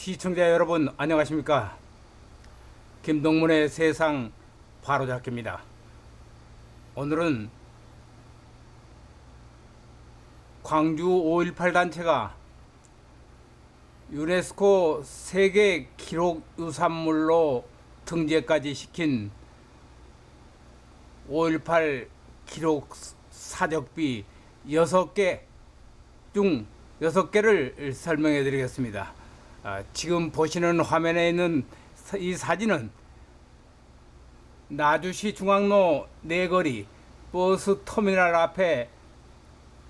시청자 여러분 안녕하십니까 김동문의 세상 바로잡기입니다 오늘은 광주 5.18 단체가 유네스코 세계 기록 유산물로 등재까지 시킨 5.18 기록 사적비 6개 중 6개를 설명해 드리겠습니다. 아, 지금 보시는 화면에 있는 사- 이 사진은 나주시 중앙로 네거리 버스 터미널 앞에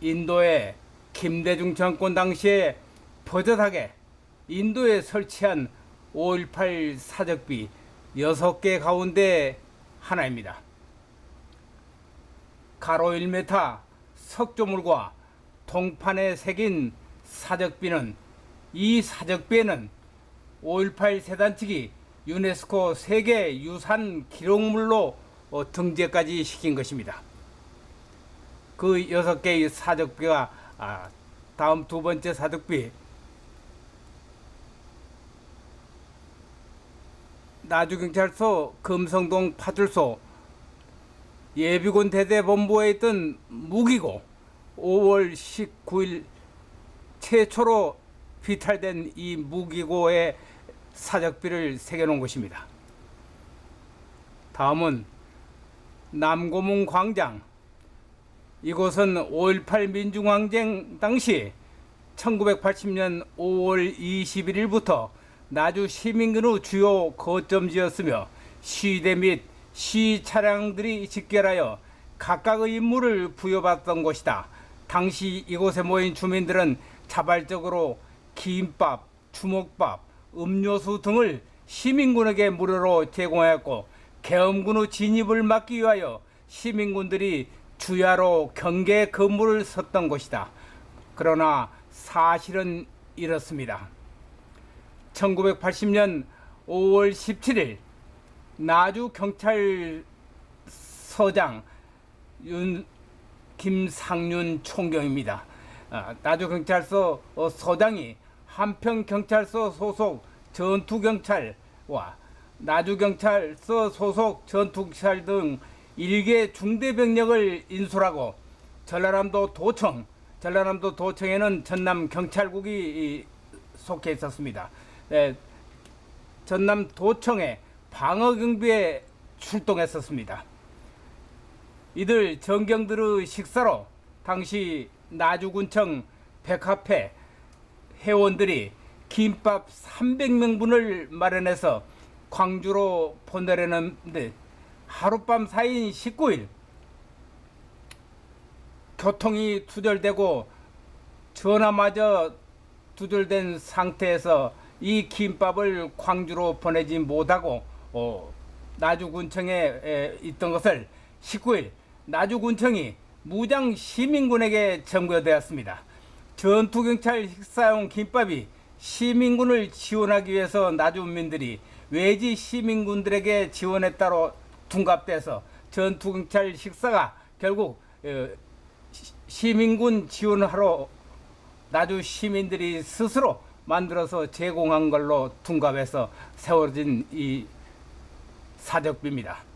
인도의 김대중 정권 당시에 버젓하게 인도에 설치한 5.18 사적비 6개 가운데 하나입니다. 가로 1m 석조물과 동판에 새긴 사적비는 이 사적비에는 5.18 세단 측이 유네스코 세계 유산 기록물로 어, 등재까지 시킨 것입니다. 그 여섯 개의 사적비가 아, 다음 두 번째 사적비 나주경찰서 금성동 파출소 예비군 대대본부에 있던 무기고 5월 19일 최초로 비탈된 이 무기고의 사적비를 새겨놓은 것입니다. 다음은 남고문 광장. 이곳은 5.18 민중항쟁 당시 1980년 5월 21일부터 나주 시민근의 주요 거점지였으며 시대 및 시 차량들이 집결하여 각각의 임무를 부여받던 곳이다. 당시 이곳에 모인 주민들은 자발적으로 김밥, 주먹밥, 음료수 등을 시민군에게 무료로 제공하였고 계엄군의 진입을 막기 위하여 시민군들이 주야로 경계 건물을 섰던 것이다. 그러나 사실은 이렇습니다. 1980년 5월 17일 나주 경찰서장 윤 김상윤 총경입니다. 아, 나주 경찰서 어, 서장이 한평 경찰서 소속 전투 경찰과 나주 경찰서 소속 전투 경찰 등 일개 중대 병력을 인솔하고 전라남도 도청 전라남도 도청에는 전남 경찰국이 이, 속해 있었습니다. 네, 전남 도청에 방어 경비에 출동했었습니다. 이들 전경들의 식사로 당시 나주군청 백합회 회원들이 김밥 300명분을 마련해서 광주로 보내려는데 하룻밤 사이인 19일 교통이 두절되고 전화마저 두절된 상태에서 이 김밥을 광주로 보내지 못하고 어, 나주군청에 에, 있던 것을 19일 나주군청이 무장 시민군에게 점거되었습니다. 전투경찰 식사용 김밥이 시민군을 지원하기 위해서 나주민들이 외지 시민군들에게 지원했다로 둔갑돼서 전투경찰 식사가 결국 어, 시- 시민군 지원하러 나주 시민들이 스스로 만들어서 제공한 걸로 둔갑해서 세워진 이 사적비입니다.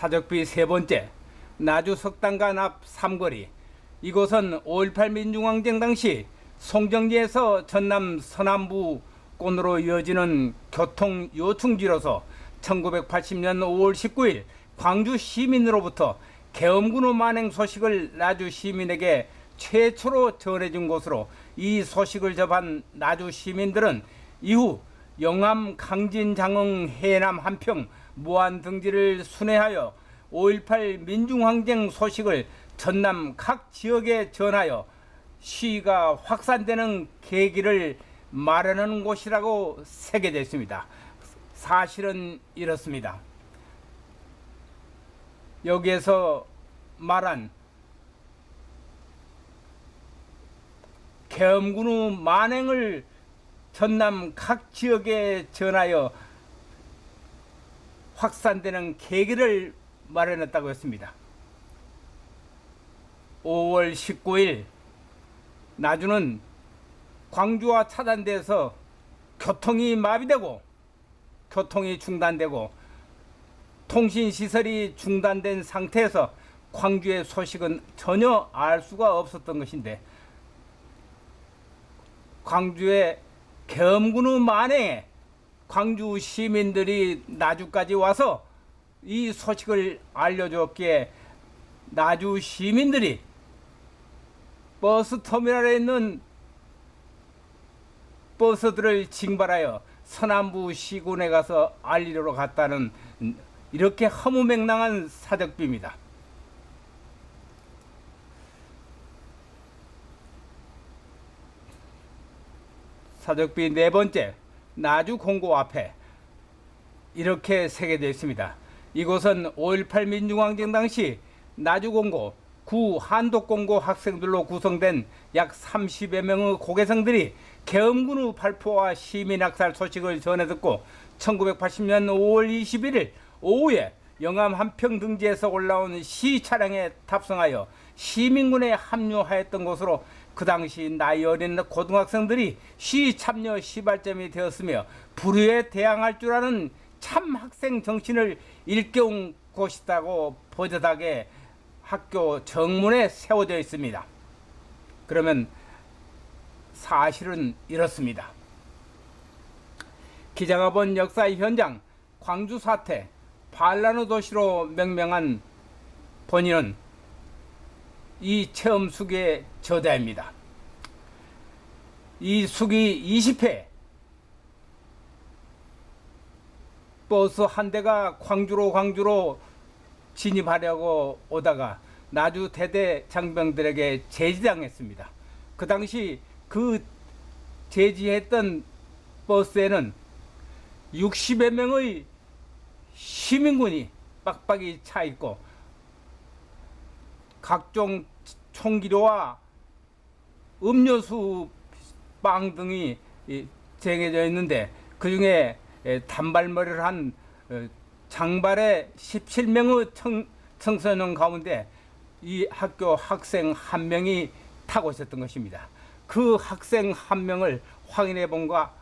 사적비 세 번째 나주 석당간 앞 삼거리. 이곳은 5.18 민중항쟁 당시 송정리에서 전남 서남부 권으로 이어지는 교통 요충지로서 1980년 5월 19일 광주 시민으로부터 계엄군의 만행 소식을 나주 시민에게 최초로 전해준 곳으로 이 소식을 접한 나주 시민들은 이후 영암, 강진, 장흥, 해남, 한평, 무안 등지를 순회하여 5.18 민중항쟁 소식을 전남 각 지역에 전하여 시위가 확산되는 계기를 마련하는 곳이라고 새겨졌습니다. 사실은 이렇습니다. 여기에서 말한 계엄군의 만행을 전남 각 지역에 전하여 확산되는 계기를 마련했다고 했습니다. 5월 19일 나주는 광주와 차단돼서 교통이 마비되고 교통이 중단되고 통신 시설이 중단된 상태에서 광주의 소식은 전혀 알 수가 없었던 것인데 광주의 겸군의 만행에 광주 시민들이 나주까지 와서 이 소식을 알려줬기에 나주 시민들이 버스 터미널에 있는 버스들을 징발하여 서남부 시군에 가서 알리러 갔다는 이렇게 허무맹랑한 사적비입니다. 사적비 네 번째 나주 공고 앞에 이렇게 새겨져 있습니다. 이곳은 5.18 민중항쟁 당시 나주 공고, 구 한독 공고 학생들로 구성된 약 30여 명의 고개생들이 계엄군의 발포와 시민 학살 소식을 전해 듣고 1980년 5월 21일 오후에 영암 한평 등지에서 올라온 시 차량에 탑승하여 시민군에 합류하였던 곳으로 그 당시 나이 어린 고등학생들이 시 참여 시발점이 되었으며 불의에 대항할 줄 아는 참 학생 정신을 일깨운 곳이다고 버젓하게 학교 정문에 세워져 있습니다. 그러면 사실은 이렇습니다. 기자가 본 역사의 현장 광주 사태 반란의 도시로 명명한 본인은 이 체험 숙의 저자입니다. 이 숙이 20회 버스 한 대가 광주로 광주로 진입하려고 오다가 나주 대대 장병들에게 제지당했습니다. 그 당시 그 제지했던 버스에는 60여 명의 시민군이 빡빡이 차 있고 각종 총기류와 음료수 빵 등이 이, 쟁여져 있는데 그 중에 단발머리를 한 어, 장발의 17명의 청, 청소년 가운데 이 학교 학생 한 명이 타고 있었던 것입니다. 그 학생 한 명을 확인해 본과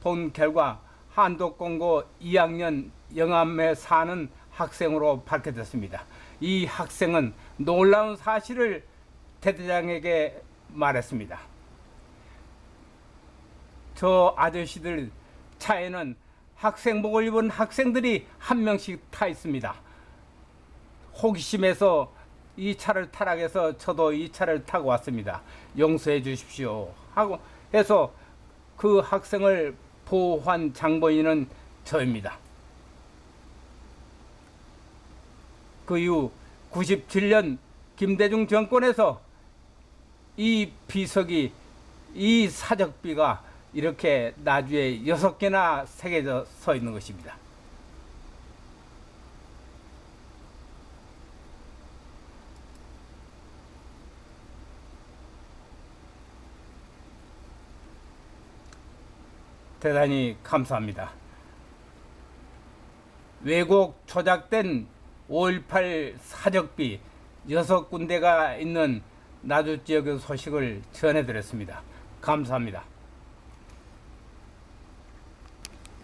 본 결과 한독공고 2학년 영암에 사는 학생으로 밝혀졌습니다. 이 학생은 놀라운 사실을 대대장에게 말했습니다. 저 아저씨들 차에는 학생복을 입은 학생들이 한 명씩 타 있습니다. 호기심에서 이 차를 타락해서 저도 이 차를 타고 왔습니다. 용서해 주십시오. 하고 해서 그 학생을 보호한 장본인은 저입니다. 그 이후 97년 김대중 정권에서 이 비석이 이 사적비가 이렇게 나주에 여섯 개나 새겨져 서 있는 것입니다. 대단히 감사합니다. 왜곡 조작된 5.18 사적비 여섯 군데가 있는 나주 지역의 소식을 전해드렸습니다. 감사합니다.